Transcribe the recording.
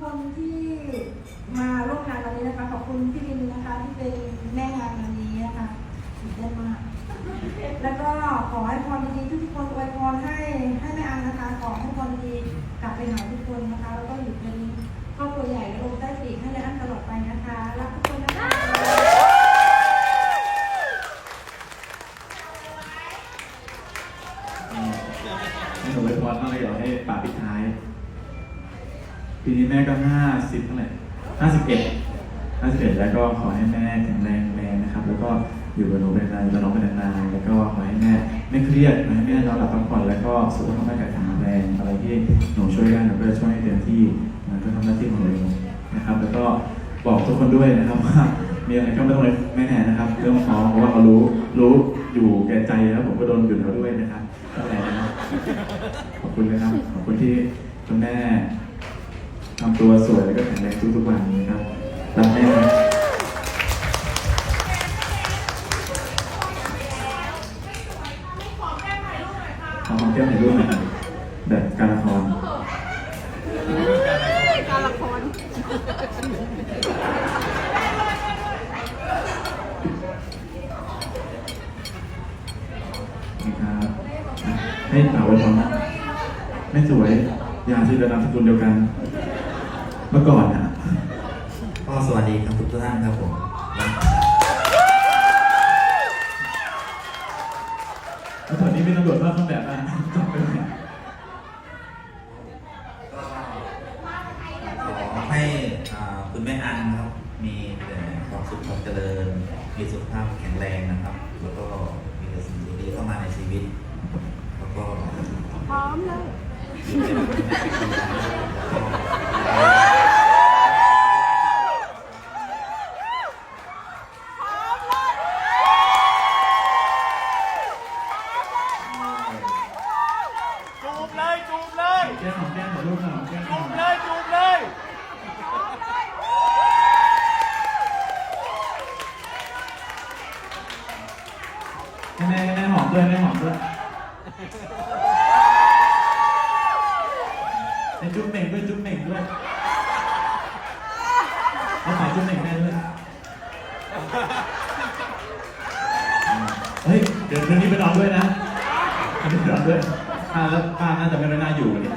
คนที่มาร่วมงานวันนี้นะคะขอบคุณพี่ลินนะคะที่เป็นแม่งานวันนี้นะคะตื่นเต้นมาก แล้วก็ขอให้พรดีๆทุกคนอวยพรให้ให้แม่อันนะคะขอให้พรดีกลับไปหาทุกคนนะคะ แล้วก็อยู่เป็นครอบครัวใหญ่และลมใต้ปีกให้แม่อันตลอดไปนะคะรักทุกคนนะคะให้หนูไว้พรมากเลยเดี๋ยวให้ป่าปิดท้าย ปีนี้แม่ก็ห้าสิบเท่าไหร่ห้าสิบเอ็ดห้าสิบเอ็ดแล้วก็ขอให้แม่แข็งแรงแรงนะครับ แล้วก็อยู่กับหนูเป็นนานอยู่กับน้องเป็นนานๆแล้วก็ขอให้แม่ไม่เครียดขอให้แม่นอนหลับพักผ่อนแล้วก็สุขภาพร่างกายแข็งแรงอะไรที่หนูช่วยได้หนูก็จะช่วยให้เต็มที่นะก็ทำหน้าที่ของหนูนะครับ แล้วก็บอกทุกคนด้วยนะครับว่ามีอะไรก็ไม่ต้องเลยแม่แน่นะครับเรื่องท้องเพราะว่าเขารู้รู้อยู่แก่ใจแล้วผมก็โดนหยุดเขาด้วยนะครับก็แหละนะครับขอบคุณนะครับขอบคุณที่คุณแม่ ทำตัวสวยแล้วก็แข็งแรงทุกๆวันนะครับรักแม่นะขอหอมแก้มถ่ายรูปหน่อยครับแบบการละครการละครนี่ครับให้ป่าวไว้พร้อมนะไม่สวย อย่าที่ระดับสกุลเดียวกัน เมื่อก่อนนะก็สวัสดีครับทุกท่านครับผมแล้วตอนนี้เป็นตำรวจว่าต้องแบบอะจับไปเลยขอให้อ่าคุณแม่อันครับ มีแต่ความสุขความเจริญ มีสุขภาพแข็งแรงนะครับ แล้วก็มีแต่สิ่งดีๆเข้ามาในชีวิต แล้วก็พร้อมเลย แก้มหอมแก้มถ่ายรูปหน่อยหอมแก้มหจูน่อบเลยจูบเลยให้แม่ให้แม่หอมด้วยแม่หอมด้วยให้จุ๊บเหม่งด้วยจุ๊บเหม่งด้วยให้ขอจุ๊บเหม่งแม่ด้วยเฮ้ยเดี๋ยวคืนนี้ไปนอนด้วยนะคืนนี้ไปนอนด้วยป้าแล้วป้าน่าจะไม่ได้น่าอยู่วันนี้